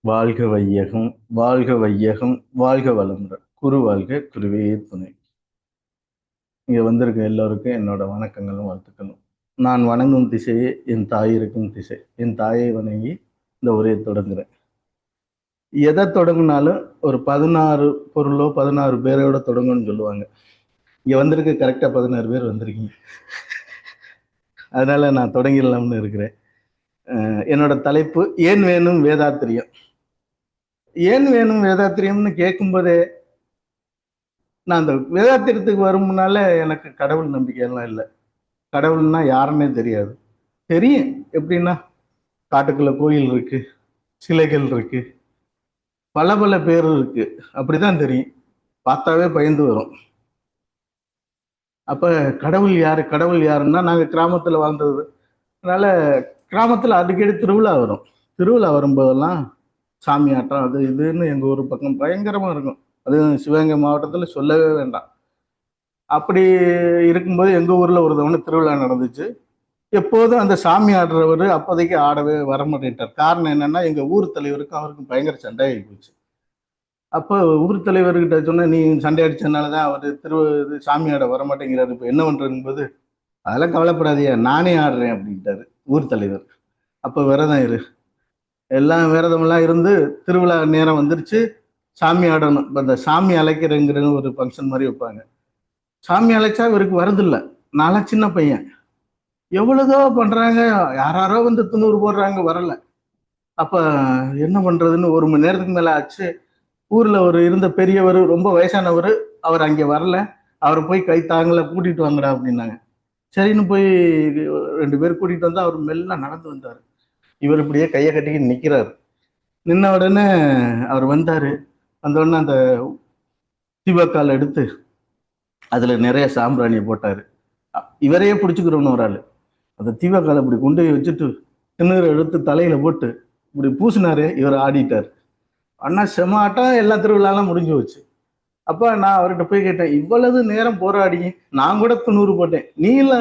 வாழ்க வையகம் வாழ்க வையகம் வாழ்க வளமுடன். குரு வாழ்க குருவே துணை. இங்க வந்திருக்க எல்லோருக்கும் என்னோட வணக்கங்களும் வாழ்த்துக்களும். நான் வணங்கும் திசையே என் தாய் இருக்கும் திசை. என் தாயை வணங்கி இந்த உரையை தொடங்குறேன். எதை தொடங்கினாலும் ஒரு பதினாறு பொருளோ பதினாறு பேரோட தொடங்கும்னு சொல்லுவாங்க. இங்க வந்திருக்கு கரெக்டா பதினாறு பேர் வந்திருக்கீங்க. அதனால நான் தொடங்கிடலாம்னு இருக்கிறேன். என்னோட தலைப்பு ஏன் வேணும் வேதாத்திரியம். ஏன் வேணும் வேதாத்திரியம்னு கேட்கும்போதே நான் அந்த வேதாத்திரத்துக்கு வரும்னால எனக்கு கடவுள் நம்பிக்கையெல்லாம் இல்லை. கடவுள்னா யாருன்னே தெரியாது. தெரியும். எப்படின்னா காட்டுக்குள்ள கோயில் இருக்கு சிலைகள் இருக்கு பல பல பேர் இருக்கு. அப்படிதான் தெரியும். பார்த்தாவே பயந்து வரும். அப்போ கடவுள் யார்? கடவுள் யாருன்னா நாங்கள் கிராமத்தில் வாழ்ந்தது. அதனால் கிராமத்தில் அடிக்கடி திருவிழா வரும். திருவிழா வரும்போதெல்லாம் சாமி ஆட்டம் அது இதுன்னு எங்கள் ஊர் பக்கம் பயங்கரமாக இருக்கும். அது சிவகங்கை மாவட்டத்தில் சொல்லவே வேண்டாம். அப்படி இருக்கும்போது எங்கள் ஊரில் ஒரு தவணை திருவிழா நடந்துச்சு. எப்போதும் அந்த சாமி ஆடுறவர் அப்போதைக்கு ஆடவே வரமாட்டேட்டார் காரணம் என்னென்னா எங்கள் ஊர் தலைவருக்கும் அவருக்கும் பயங்கர சண்டையாகி போச்சு. அப்போ ஊர் தலைவர்கிட்ட சொன்ன நீ சண்டை அடிச்சதுனால தான் அவர் திரு இது சாமி ஆட வரமாட்டேங்கிறாரு. இப்போ என்ன பண்ணுறது போது அதெல்லாம் கவலைப்படாதியா நானே ஆடுறேன். அப்படின்ட்டாரு ஊர் தலைவர். அப்போ விரதம் இரு. எல்லாம் விரதமெல்லாம் இருந்து திருவிழா நேரம் வந்துருச்சு. சாமி ஆடணும். இப்போ இந்த சாமி அழைக்கிறங்கிற ஒரு ஃபங்க்ஷன் மாதிரி வைப்பாங்க. சாமி அழைச்சா இவருக்கு வரதில்லை நான்லாம் சின்ன பையன். எவ்வளோதோ பண்ணுறாங்க யாராரோ வந்து துண்ணூறு போடுறாங்க வரல. அப்போ என்ன பண்ணுறதுன்னு ஒரு மணி நேரத்துக்கு மேலே ஆச்சு. ஊர்ல ஒரு இருந்த பெரியவர் ரொம்ப வயசானவர் அவர் அங்கே வரல. அவரை போய் கை தாங்கல கூட்டிட்டு வாங்கடா அப்படின்னாங்க. சரின்னு போய் ரெண்டு பேர் கூட்டிட்டு வந்தா அவர் மெல்ல நடந்து வந்தார். இவர் இப்படியே கையை கட்டிக்கிட்டு நிக்கிறாரு. நின்ன உடனே அவர் வந்தாரு. வந்த உடனே அந்த தீபக்கால் எடுத்து அதுல நிறைய சாம்பிராணியை போட்டாரு. இவரையே பிடிச்சிக்கிறோன்னு ஒரு ஆள். அந்த தீபக்காலை இப்படி கொண்டு போய் வச்சுட்டு திண்ணூறு எடுத்து தலையில போட்டு இப்படி பூசினாரு இவர் ஆடிட்டார். அண்ணா செமாட்டம் எல்லா திருவிழாலாம் முடிஞ்சு போச்சு. அப்போ நான் அவர்கிட்ட போய் கேட்டேன் இவ்வளவு நேரம் போராடி நான் கூட துண்ணூறு போட்டேன். நீ இல்லை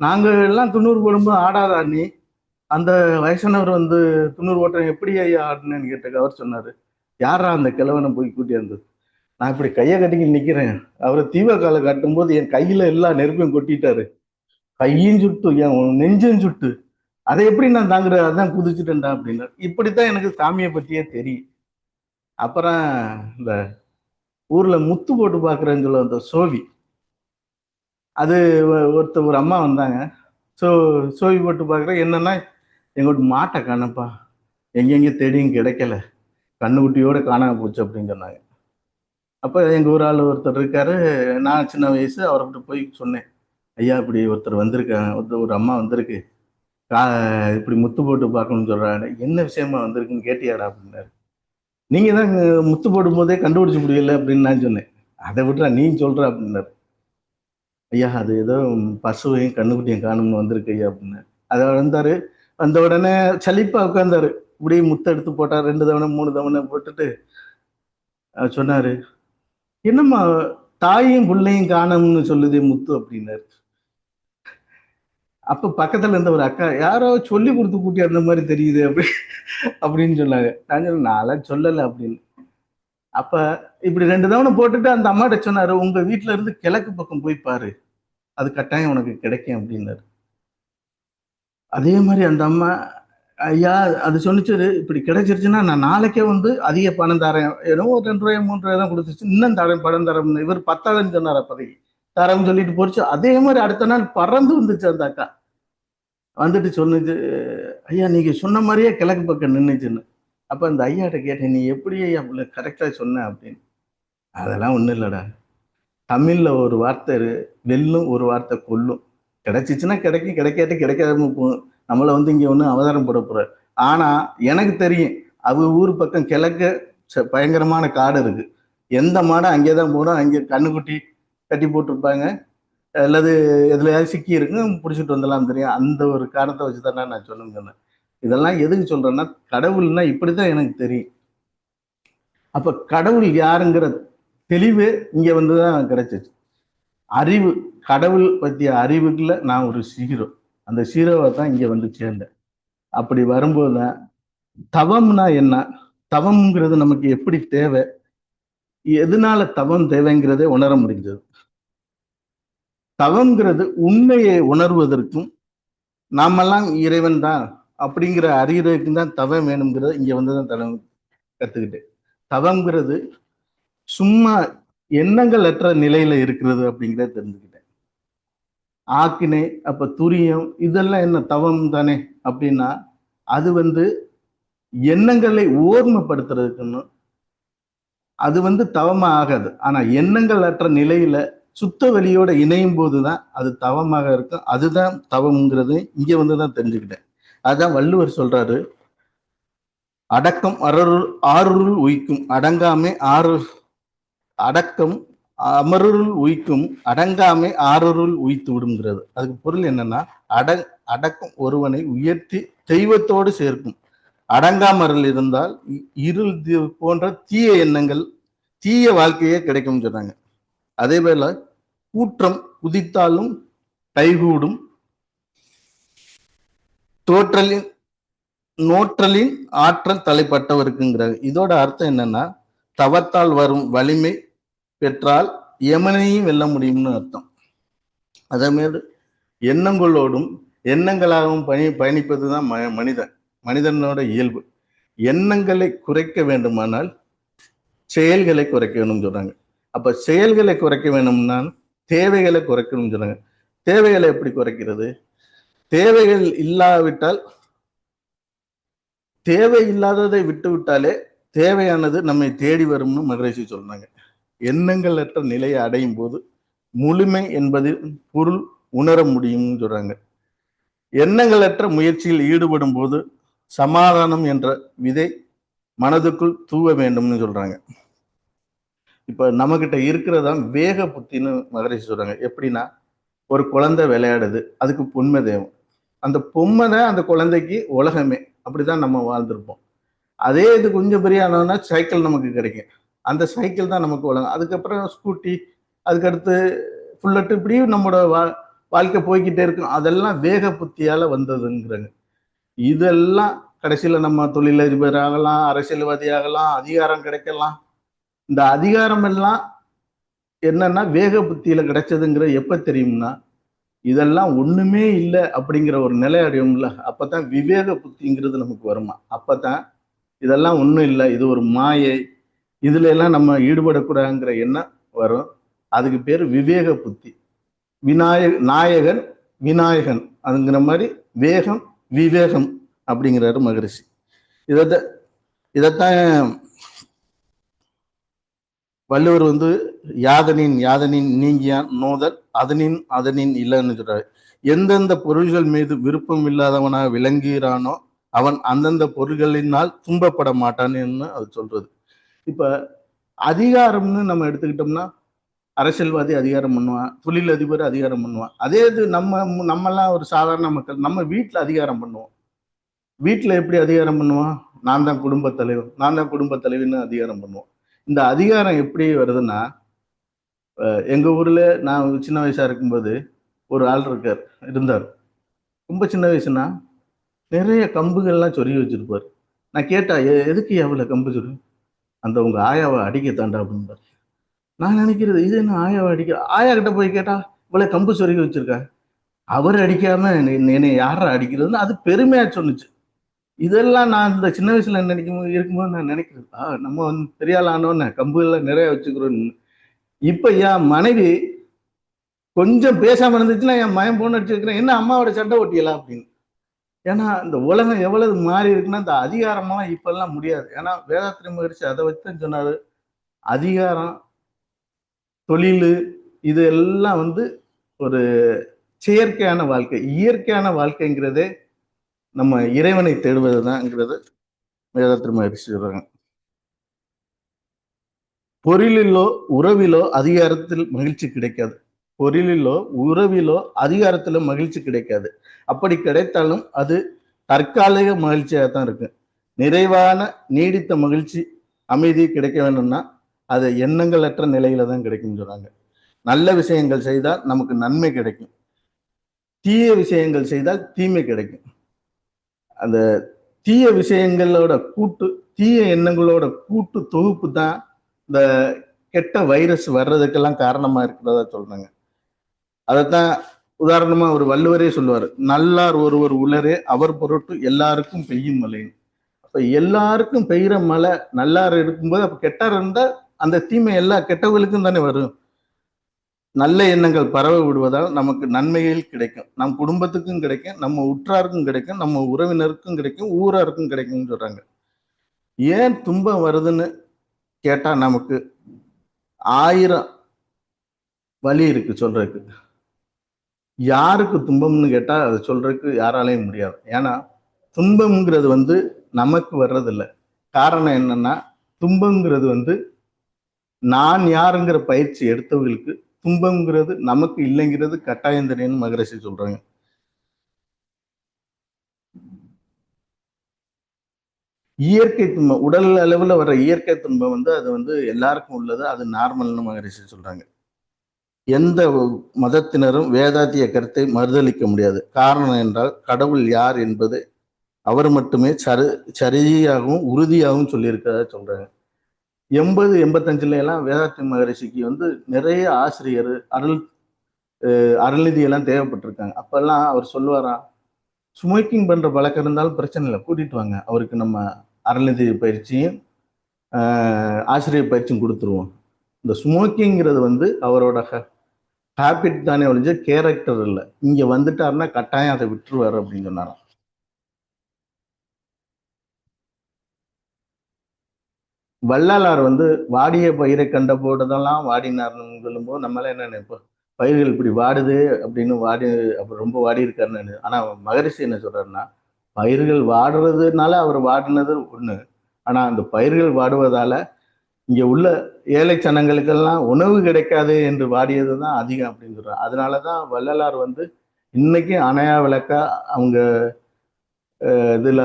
நாங்கள் எல்லாம் துண்ணூறு போடும்போது ஆடாதா நீ? அந்த வயசானவர் வந்து துண்ணூறு போட்டேன் எப்படி ஐயா ஆடுனேன்னு கேட்டக்கு அவர் சொன்னார். யாரா அந்த கிழவனை போய் கூட்டியாந்து நான் இப்படி கையை கட்டிக்கி நிற்கிறேன் அவரை தீபக்காலை காட்டும்போது என் கையில் எல்லா நெருப்பையும் கொட்டிட்டாரு. கையும் சுட்டு என் நெஞ்சும் சுட்டு. அதை எப்படி நான் தாங்குறது? அதான் குதிச்சுட்டேன்டா அப்படின்னா இப்படித்தான் எனக்கு சாமியை பற்றியே தெரியும். அப்புறம் இந்த ஊர்ல முத்து போட்டு பார்க்குறேன்னு சொல்ல அந்த சோவி. அது ஒருத்த ஒருத்தர் ஒரு அம்மா வந்தாங்க. ஸோ சோவி போட்டு பார்க்குறேன் என்னன்னா எங்கள்கிட்ட மாட்டை காணப்பா எங்கெங்கே தேடியும் கிடைக்கல. கண்ணுக்குட்டியோட காணாம போச்சு அப்படின்னு சொன்னாங்க. அப்போ எங்கள் ஊர் ஆள் ஒருத்தர் இருக்காரு. நான் சின்ன வயசு அவர்கிட்ட போய் சொன்னேன். ஐயா இப்படி ஒருத்தர் வந்திருக்காங்க. ஒருத்தர் ஒரு அம்மா வந்திருக்கு. கா இப்படி முத்து போட்டு பார்க்கணும்னு சொல்றாங்க. என்ன விஷயமா வந்திருக்குன்னு கேட்டியாடா? அப்படின்னாரு. நீங்க தான் முத்து போடும் போதே கண்டுபிடிச்சு முடியல அப்படின்னு நான் சொன்னேன். அதை விட்டுறா நீ சொல்ற அப்படின்னாரு. ஐயா அது ஏதோ பசுவையும் கண்ணுக்குட்டியும் காணும்னு வந்திருக்கு ஐயா அப்படின்னு. அதை வந்தாரு வந்த உடனே சலிப்பாக உட்காந்தாரு இப்படி முத்து எடுத்து போட்டார் ரெண்டு தவணை மூணு தவணை போட்டுட்டு அவர் சொன்னாரு என்னம்மா தாயும் பிள்ளையும் காணும்னு சொல்லுதே முத்து அப்படின்னாரு. அப்ப பக்கத்துல இருந்த ஒரு அக்கா யாரோ சொல்லி கொடுத்து கூட்டி அந்த மாதிரி தெரியுது அப்படி அப்படின்னு சொன்னாங்க. நான் சொன்னேன் நான்லாம் சொல்லலை அப்படின்னு. அப்ப இப்படி ரெண்டு தவணை போட்டுட்டு அந்த அம்மாட்ட சொன்னாரு உங்க வீட்டுல இருந்து கிழக்கு பக்கம் போய் பாரு. அது கட்டாயம் உனக்கு கிடைக்கும் அப்படின்னாரு. அதே மாதிரி அந்த அம்மா ஐயா அது சொன்னிச்சு இப்படி கிடைச்சிருச்சுன்னா நான் நாளைக்கே வந்து அதிக பணம் தரேன். ஏதோ ஒரு ரெண்டு ரூபாய் மூன்று ரூபாய் தான் கொடுத்துச்சு. இன்னும் தரேன் பணம் தரேன். இவர் பத்தாதுன்னு சொன்னார் அப்போதைக்கு. தரேன்னு சொல்லிட்டு போச்சு. அதே மாதிரி அடுத்த நாள் பறந்து வந்துச்சு அந்த அக்கா. வந்துட்டு சொன்னுச்சு ஐயா நீங்க சொன்ன மாதிரியே கிழக்கு பக்கம் நின்றுச்சுன்னு அப்ப அந்த ஐயாட்ட கேட்டேன் நீ எப்படி ஐயா கரெக்டா சொன்ன? அப்படின்னு. அதெல்லாம் ஒன்றும் இல்லைடா. தமிழில் ஒரு வார்த்தை வெல்லும் ஒரு வார்த்தை கொல்லும். கிடைச்சிச்சுன்னா கிடைக்கும் கிடைக்காட்டி கிடைக்காம போகும் நம்மளை வந்து இங்கே ஒன்றும் அவதாரம் போட போற. ஆனால் எனக்கு தெரியும் அவங்க ஊர் பக்கம் கிழக்கு ச- பயங்கரமான காடு இருக்குது எந்த மாடும் அங்கே தான் போடும் அங்கே கண்ணுக்குட்டி கட்டி போட்டிருப்பாங்க. அல்லது எதுலையாவது சிக்கி இருக்கு பிடிச்சிட்டு வந்துடலாம் தெரியும். அந்த ஒரு காரணத்தை வச்சு தானே நான் சொல்லுங்க சொன்னேன். இதெல்லாம் எதுக்கு சொல்றேன்னா கடவுள்னா இப்படித்தான் எனக்கு தெரியும். அப்ப கடவுள் யாருங்கிற தெளிவு இங்க வந்து தான் கிடைச்சிச்சு. அறிவு கடவுள் பற்றிய அறிவுக்குள்ள நான் ஒரு சீரோ அந்த சீரோவை தான் இங்க வந்து சேர்ந்தேன். அப்படி வரும்போது தான் தவம்னா என்ன? தவம்ங்கிறது நமக்கு எப்படி தேவை? எதனால தவம் தேவைங்கிறதே உணர முடிஞ்சது. தவங்கிறது உண்மையை உணர்வதற்கும் நாமெல்லாம் இறைவன் தான் அப்படிங்கிற அறிகிறதுக்கு தான் தவம் வேணுங்கிறத இங்க வந்து தான் தவம் கத்துக்கிட்டேன். தவம்ங்கிறது சும்மா எண்ணங்கள் அற்ற நிலையில இருக்கிறது அப்படிங்கிறத தெரிஞ்சுக்கிட்டேன். ஆக்கினை அப்ப துரியம் இதெல்லாம் என்ன தவம் தானே அப்படின்னா அது வந்து எண்ணங்களை ஓர்மைப்படுத்துறதுக்குன்னு அது வந்து தவமா ஆகாது. ஆனா எண்ணங்கள் அற்ற நிலையில சுத்த வெளியோட இணையும் போது தான் அது தவமாக இருக்கும். அதுதான் தவம்ங்கிறது இங்க வந்து தான் தெரிஞ்சுக்கிட்டேன். அதான் வள்ளுவர் சொல்றாரு அடக்கம் அறருள் ஆறுருள் உய்க்கும் அடங்காமே ஆறு அடக்கம் அமருள் உய்க்கும் அடங்காமை ஆறருள் உய்த்து விடுங்கிறது அதுக்கு பொருள் என்னன்னா அட அடக்கம் ஒருவனை உயர்த்தி தெய்வத்தோடு சேர்க்கும். அடங்காமறல் இருந்தால் இ- இருள் போன்ற தீய எண்ணங்கள் தீய வாழ்க்கையே கிடைக்கும்னு சொன்னாங்க அதே போல கூற்றம் குதித்தாலும் கைகூடும். தோற்றலின் நோற்றலின் ஆற்றல் தலைப்பட்டவருக்குங்கிறாங்க இதோட அர்த்தம் என்னன்னா தவத்தால் வரும் வலிமை பெற்றால் யமனையும் வெல்ல முடியும்னு அர்த்தம். அதே மாதிரி எண்ணங்களோடும் எண்ணங்களாகவும் பணி பயணிப்பது தான் ம மனிதன் மனிதனோட இயல்பு. எண்ணங்களை குறைக்க வேண்டுமானால் செயல்களை குறைக்க வேணும்னு சொல்றாங்க. அப்ப செயல்களை குறைக்க வேணும்னா தேவைகளை குறைக்கணும்னு சொல்றாங்க. தேவைகளை எப்படி குறைக்கிறது? தேவைகள் இல்லாவிட்டால் தேவை இல்லாததை விட்டு விட்டாலே தேவையானது நம்மை தேடி வரும்னு மகரிஷி சொல்றாங்க. எண்ணங்கள் அற்ற நிலையை அடையும் போது முழுமை என்பது பொருள் உணர முடியும்னு சொல்றாங்க. எண்ணங்களற்ற முயற்சியில் ஈடுபடும் போது சமாதானம் என்ற விதை மனதுக்குள் தூவ வேண்டும்னு சொல்றாங்க. இப்போ நம்மக்கிட்ட இருக்கிறதான் வேக புத்தின்னு மகரிஷி சொல்கிறாங்க எப்படின்னா ஒரு குழந்தை விளையாடுது அதுக்கு பொம்மை தேவம். அந்த பொம்மை தான் அந்த குழந்தைக்கு உலகமே. அப்படிதான் நம்ம வாழ்ந்திருப்போம். அதே இது கொஞ்சம் பெரிய ஆனோன்னா சைக்கிள் நமக்கு கிடைக்கும். அந்த சைக்கிள் தான் நமக்கு உலகம். அதுக்கப்புறம் ஸ்கூட்டி அதுக்கடுத்து ஃபுல்லட்டு இப்படியும் நம்மளோட வா வாழ்க்கை போய்கிட்டே இருக்கும். அதெல்லாம் வேக புத்தியால் வந்ததுங்கிறாங்க. இதெல்லாம் கடைசியில் நம்ம தொழிலதிபர் ஆகலாம் அரசியல்வாதி ஆகலாம் அதிகாரம் கிடைக்கலாம். இந்த அதிகாரம் எல்லாம் என்னன்னா வேக புத்தியில கிடைச்சதுங்கிற எப்ப தெரியும்னா இதெல்லாம் ஒண்ணுமே இல்லை அப்படிங்கிற ஒரு நிலை அடையும்ல. அப்பதான் விவேக புத்திங்கிறது நமக்கு வருமா? அப்பதான் இதெல்லாம் ஒண்ணும் இல்லை இது ஒரு மாயை இதுல எல்லாம் நம்ம ஈடுபடக்கூடாதுங்கிற எண்ணம் வரும். அதுக்கு பேர் விவேக புத்தி. விநாயக நாயகன் விநாயகன் அதுங்கிற மாதிரி வேகம் விவேகம் அப்படிங்கிறாரு மகரிஷி. இதை இதைத்தான் வள்ளுவர் வந்து யாதனின் யாதனின் நீங்கியான் நோதல் அதனின் அதனின் இல்லைன்னு சொல்றாரு. எந்தெந்த பொருள்கள் மீது விருப்பம் இல்லாதவனாக விளங்குகிறானோ அவன் அந்தந்த பொருள்களினால் துன்பப்பட மாட்டான்னு அது சொல்றது. இப்ப அதிகாரம்னு நம்ம எடுத்துக்கிட்டோம்னா அரசியல்வாதி அதிகாரம் பண்ணுவான் தொழில் அதிபர் அதிகாரம் பண்ணுவான் அதே இது நம்ம நம்மெல்லாம் ஒரு சாதாரண மக்கள் நம்ம வீட்டில் அதிகாரம் பண்ணுவோம். வீட்டில் எப்படி அதிகாரம் பண்ணுவான் நான் தான் குடும்பத் தலைவர் நான் தான் குடும்பத் தலைவின்னு அதிகாரம் பண்ணுவோம். இந்த அதிகாரம் எப்படி வருதுன்னா எங்க ஊர்ல நான் சின்ன வயசா இருக்கும்போது ஒரு ஆள் இருக்கார் இருந்தார். ரொம்ப சின்ன வயசுனா நிறைய கம்புகள்லாம் சொருகி வச்சிருப்பார். நான் கேட்டா "எ- எதுக்கு எவ்வளோ கம்பு சொல்லு அந்த உங்க ஆயாவை அடிக்க தாண்டா அப்படின்பார் நான் நினைக்கிறது இது என்ன ஆயாவை அடிக்க ஆயா கிட்ட போய் கேட்டா இவ்வளவு கம்பு சொருகி வச்சிருக்கா. அவர் அடிக்காம என்னை- யாரை அடிக்கிறதுன்னு அது பெருமையா சொன்னுச்சு. இதெல்லாம் நான் இந்த சின்ன வயசுல நினைக்கும் போது- இருக்கும்போது நான் நினைக்கிறேன் ஆ நம்ம வந்து பெரிய ஆள் கம்புகள்லாம் நிறைய வச்சுக்கிறோம். இப்ப என் மனைவி கொஞ்சம் பேசாம இருந்துச்சுன்னா என் மயம் போன் அடிச்சிருக்கிறேன் என்ன அம்மாவோட சண்டை ஓட்டியலாம் அப்படின்னு. ஏன்னா இந்த உலகம் எவ்வளவு மாறி இருக்குன்னா இந்த அதிகாரமெல்லாம் இப்பெல்லாம் முடியாது. ஏன்னா வேதாத்திரி மகிழ்ச்சி அதை வச்சு தான் சொன்னார். அதிகாரம் தொழில் இது எல்லாம் வந்து ஒரு செயற்கையான வாழ்க்கை. இயற்கையான வாழ்க்கைங்கிறதே நம்ம இறைவனை தேடுவது தான்ங்கிறது வேதாத்திரி மகிழ்ச்சி சொல்றாங்க. பொருளிலோ உறவிலோ அதிகாரத்தில் மகிழ்ச்சி கிடைக்காது. பொருளிலோ உறவிலோ அதிகாரத்திலோ மகிழ்ச்சி கிடைக்காது. அப்படி கிடைத்தாலும் அது தற்காலிக மகிழ்ச்சியாக தான் இருக்கு நிறைவான நீடித்த மகிழ்ச்சி அமைதி கிடைக்க வேணும்னா அது எண்ணங்களற்ற நிலையில தான் கிடைக்கும்னு சொல்றாங்க. நல்ல விஷயங்கள் செய்தால் நமக்கு நன்மை கிடைக்கும். தீய விஷயங்கள் செய்தால் தீமை கிடைக்கும். அந்த தீய விஷயங்களோட கூட்டு தீய எண்ணங்களோட கூட்டு தொகுப்பு தான் இந்த கெட்ட வைரஸ் வர்றதுக்கெல்லாம் காரணமா இருக்கிறதா சொல்றாங்க. அதைத்தான் உதாரணமா ஒரு வள்ளுவரே சொல்லுவார் நல்லார் ஒருவர் உலரே அவர் பொருட்டு எல்லாருக்கும் பெய்யும் மழை. அப்ப எல்லாருக்கும் பெய்கிற மழை நல்லார் இருக்கும்போது அப்ப கெட்டார் இருந்தா அந்த தீமை எல்லா கெட்டவர்களுக்கும் தானே வரும். நல்ல எண்ணங்கள் பரவ விடுவதால் நமக்கு நன்மைகள் கிடைக்கும். நம் குடும்பத்துக்கும் கிடைக்கும் நம்ம உற்றாருக்கும் கிடைக்கும் நம்ம உறவினருக்கும் கிடைக்கும் ஊராருக்கும் கிடைக்கும்னு சொல்றாங்க. ஏன் துன்பம் வருதுன்னு கேட்டா நமக்கு ஆயிரம் வழி இருக்கு சொல்றதுக்கு. யாருக்கு துன்பம்னு கேட்டா அதை சொல்றதுக்கு யாராலையும் முடியாது. ஏன்னா துன்பம்ங்கிறது வந்து நமக்கு வர்றதில்ல. காரணம் என்னன்னா துன்பம்ங்கிறது வந்து நான் யாருங்கிற பயிற்சி எடுத்தவங்களுக்கு துன்பங்கிறது நமக்கு இல்லைங்கிறது கட்டாயம் தெரியும்னு மகரிஷி சொல்றாங்க. இயற்கை துன்பம் உடல் அளவுல வர இயற்கை துன்பம் வந்து அது வந்து எல்லாருக்கும் உள்ளது அது நார்மல்னு மகரிஷி சொல்றாங்க. எந்த மதத்தினரும் வேதாத்திய கருத்தை மறுதளிக்க முடியாது. காரணம் என்றால் கடவுள் யார் என்பது அவர் மட்டுமே சரி சரியாகவும் உறுதியாகவும் சொல்லியிருக்கிறதா சொல்றாங்க. எண்பது எண்பத்தஞ்சுல எல்லாம் வேதாத்தி மகரிஷிக்கு வந்து நிறைய ஆசிரியர் அருள் அருள்நிதி எல்லாம் தேவைப்பட்டிருக்காங்க. அப்பெல்லாம் அவர் சொல்லுவாராம் ஸ்மோக்கிங் பண்ற பழக்கம் இருந்தாலும் பிரச்சனை இல்லை கூட்டிட்டு வாங்க. அவருக்கு நம்ம அருள்நிதி பயிற்சியும் ஆசிரியர் பயிற்சியும் கொடுத்துருவோம். இந்த ஸ்மோக்கிங்கிறது வந்து அவரோட ஹேபிட் தானே ஒழிஞ்ச கேரக்டர் இல்லை. இங்க வந்துட்டாருன்னா கட்டாயம் அதை விட்டுருவாரு அப்படின்னு சொன்னாராம். வள்ளலார் வந்து வாடிய பயிரை கண்ட போட்டதெல்லாம் வாடினார்னு சொல்லும்போது நம்மளாம் என்ன நினைப்போம் பயிர்கள் இப்படி வாடுது அப்படின்னு வாடி அப்படி ரொம்ப வாடி இருக்காருன்னு ஆனால் மகரிஷி என்ன சொல்றாருன்னா பயிர்கள் வாடுறதுனால அவர் வாடினது ஒன்று ஆனால் அந்த பயிர்கள் வாடுவதால் இங்கே உள்ள ஏழை சனங்களுக்கெல்லாம் உணவு கிடைக்காது என்று வாடியது தான் அதிகம் அப்படின்னு சொல்கிறார் அதனால தான் வள்ளலார் வந்து இன்னைக்கு அணையா விளக்கா அவங்க இதுல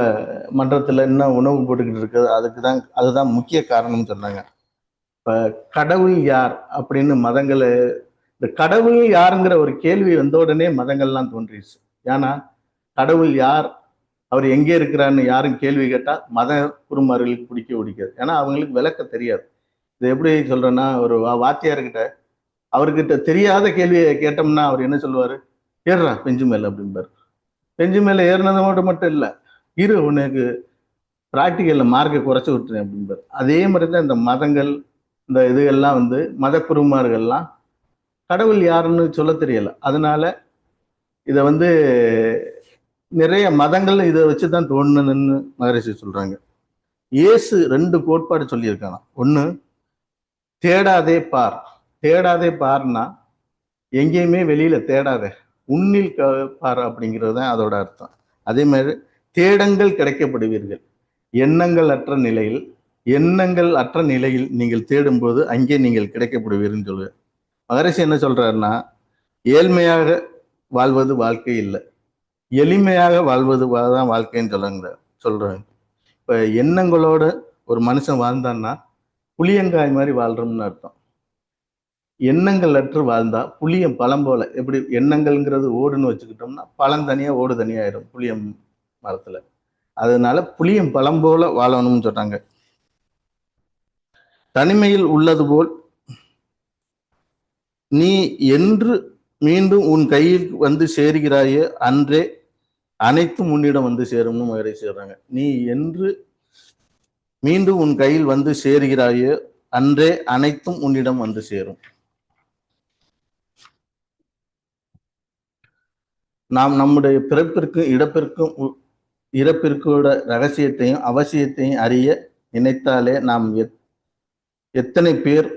மன்றத்துல என்ன உணவு போட்டுக்கிட்டு இருக்குது அதுக்கு தான் அதுதான் முக்கிய காரணம்னு சொன்னாங்க. இப்ப கடவுள் யார் அப்படின்னு மதங்களை இந்த கடவுள் யாருங்கிற ஒரு கேள்வி வந்த உடனே மதங்கள்லாம் தோன்றிடுச்சு. ஏன்னா கடவுள் யார் அவர் எங்கே இருக்கிறான்னு யாரும் கேள்வி கேட்டா மத குருமார்களுக்கு பிடிக்க பிடிக்காது ஏன்னா அவங்களுக்கு விளக்க தெரியாது. இது எப்படி சொல்றேன்னா ஒரு வாத்தியார்கிட்ட அவர்கிட்ட தெரியாத கேள்வியை கேட்டோம்னா அவர் என்ன சொல்லுவார்? ஏறா பெஞ்சு மேல அப்படிம்பார். பெஞ்சு மேலே ஏறினது மட்டும் மட்டும் இல்லை. இரு உனக்கு ப்ராக்டிக்கலில் மார்க்கை குறைச்சி விட்டுறேன் அப்படின்பார் அதே மாதிரி தான் இந்த மதங்கள் இந்த இதுகள்லாம் வந்து மத குருமார்கள்லாம் கடவுள் யாருன்னு சொல்ல தெரியல. அதனால இதை வந்து நிறைய மதங்கள் இதை வச்சு தான் தோணுன்னு மகரிஷி சொல்கிறாங்க இயேசு ரெண்டு கோட்பாடு சொல்லியிருக்காங்க ஒன்று தேடாதே பார். தேடாதே பார்னா எங்கேயுமே வெளியில் தேடாதே. உன்னில் பார் அப்படிங்கிறது தான் அதோட அர்த்தம். அதே மாதிரி தேடங்கள் கிடைக்கப்படுவீர்கள். எண்ணங்கள் அற்ற நிலையில் எண்ணங்கள் அற்ற நிலையில் நீங்கள் தேடும்போது அங்கே நீங்கள் கிடைக்கப்படுவீர்கள் சொல்லு மகரிஷி என்ன சொல்றாருன்னா ஏழ்மையாக வாழ்வது வாழ்க்கை இல்லை. எளிமையாக வாழ்வது தான் வாழ்க்கைன்னு சொல்லுங்க சொல்றாங்க. இப்போ எண்ணங்களோட ஒரு மனுஷன் வாழ்ந்தான்னா புளியங்காய் மாதிரி வாழ்றோம்னு அர்த்தம். எண்ணங்கள் அற்று வாழ்ந்தா புளியம் பழம் போல. எப்படி எண்ணங்கள்ங்கிறது ஓடுன்னு வச்சுக்கிட்டோம்னா பழம் தனியா ஓடு தனியாயிரும் புளியம் மரத்துல. அதனால புளியம் பழம் போல வாழணும்னு சொன்னாங்க தனிமையில் உள்ளது போல் நீ என்று மீண்டும் உன் கையில் வந்து சேர்கிறாயே அன்றே அனைத்தும் உன்னிடம் வந்து சேரும்னு மகரை சேர்றாங்க நீ என்று மீண்டும் உன் கையில் வந்து சேருகிறாயோ அன்றே அனைத்தும் உன்னிடம் வந்து சேரும். நாம் நம்முடைய பிறப்பிற்கும் இடப்பிற்கும் இறப்பிற்கோட ரகசியத்தையும் அவசியத்தையும் அறிய நினைத்தாலே நாம் எத்தனை பேர்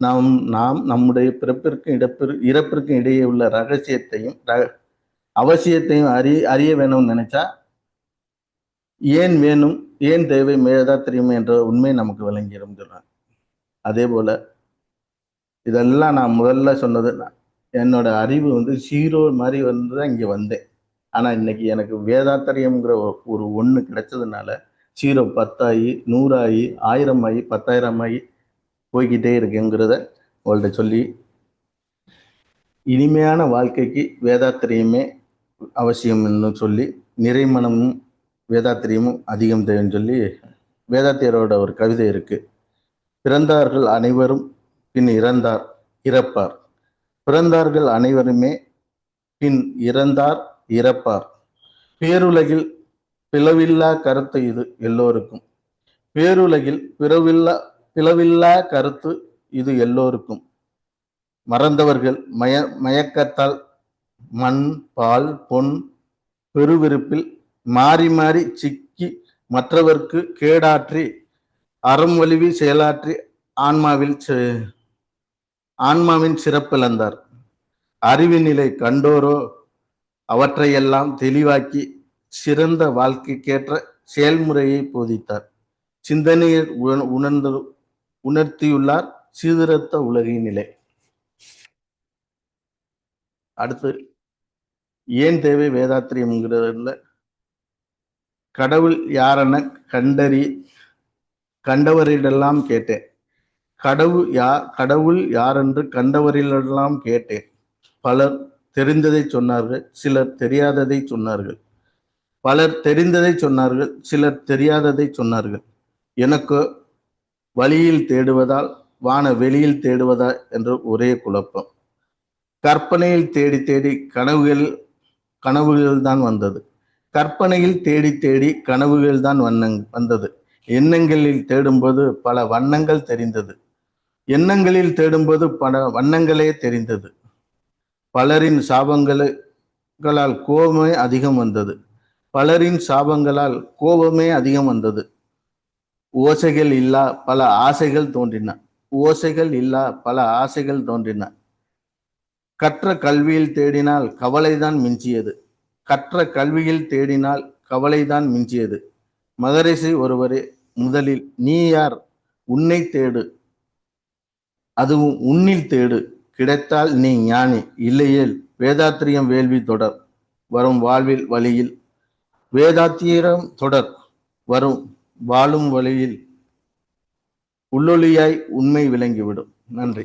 நாம் நாம் நம்முடைய பிறப்பிற்கும் இடப்பிற் இறப்பிற்கும் இடையே உள்ள ரகசியத்தையும் அவசியத்தையும் அறி அறிய வேணும்னு நினைச்சா ஏன் வேணும் ஏன் தேவை மேதா தெரியுமே என்ற உண்மை நமக்கு விளங்கிடும் சொல்றேன் அதே போல இதெல்லாம் நான் முதல்ல சொன்னது என்னோட அறிவு வந்து ஜீரோ மாதிரி வந்து தான் இங்கே வந்தேன். ஆனால் இன்னைக்கு எனக்கு வேதாத்தரியம்ங்கிற ஒரு ஒன்று கிடைச்சதுனால ஜீரோ பத்தாயி நூறாயி ஆயிரம் ஆகி பத்தாயிரம் ஆகி போய்கிட்டே இருக்குங்கிறத உங்கள்கிட்ட சொல்லி இனிமையான வாழ்க்கைக்கு வேதாத்திரியமே அவசியம்னு சொல்லி நிறைமனமும் வேதாத்திரியமும் அதிகம் தேவைன்னு சொல்லி வேதாத்தியரோட ஒரு கவிதை இருக்குது பிறந்தார்கள் அனைவரும் பின் இறந்தார் இறப்பார். பிறந்தார்கள் அனைவருமே பின் இறந்தார் இறப்பார். பேருலகில் பிளவில்லா கருத்து இது எல்லோருக்கும். பேருலகில் பிறவில்லா பிளவில்லா கருத்து இது எல்லோருக்கும். மறந்தவர்கள் மய மயக்கத்தால் மண் பால் பொன் பெருவிருப்பில் மாறி மாறி சிக்கி மற்றவர்க்கு கேடாற்றி அறம் வலிவி செயலாற்றி ஆன்மாவில் செ- ஆன்மாவின் சிறப்பிழந்தார். அறிவு நிலை கண்டோரோ அவற்றையெல்லாம் தெளிவாக்கி சிறந்த வாழ்க்கைக்கேற்ற செயல்முறையை போதித்தார். சிந்தனையை உண- உணர்ந்து உணர்த்தியுள்ளார் சீர்திருத்த உலகின் நிலை. அடுத்து ஏன் தேவை வேதாத்திரியம்ங்கிறதுல கடவுள் யாரென கண்டறி கண்டவரிடெல்லாம் கேட்டேன். கடவுள் யா கடவுள் யாரென்று கண்டவரிலெல்லாம் கேட்டேன். பலர் தெரிந்ததை சொன்னார்கள் சிலர் தெரியாததை சொன்னார்கள். பலர் தெரிந்ததை சொன்னார்கள் சிலர் தெரியாததை சொன்னார்கள். எனக்கு வழியில் தேடுவதால் வான வெளியில் தேடுவதா என்று ஒரே குழப்பம். கற்பனையில் தேடி தேடி கனவுகள் கனவுகள் தான் வந்தது. கற்பனையில் தேடி தேடி கனவுகள் தான் வண்ணங் வந்தது. எண்ணங்களில் தேடும்போது பல வண்ணங்கள் தெரிந்தது. எண்ணங்களில் தேடும்போது பல வண்ணங்களே தெரிந்தது. பலரின் சாபங்களால் கோபமே அதிகம் வந்தது. பலரின் சாபங்களால் கோபமே அதிகம் வந்தது. ஓசைகள் இல்லா பல ஆசைகள் தோன்றின. ஓசைகள் இல்லா பல ஆசைகள் தோன்றின. கற்ற கல்வியில் தேடினால் கவலைதான் மிஞ்சியது. கற்ற கல்வியில் தேடினால் கவலைதான் மிஞ்சியது. மகரிஷி ஒருவரே முதலில் நீ யார்? உன்னை தேடு. அதுவும் உன்னில் தேடு. கிடைத்தால் நீ ஞானி. இல்லையேல் வேதாத்திரியம் வேள்வி தொடர். வரும் வாழ்வில் வழியில் வேதாத்திரம் தொடர். வரும் வாழும் வழியில் உள்ளொளியாய் உண்மை விளங்கிவிடும். நன்றி.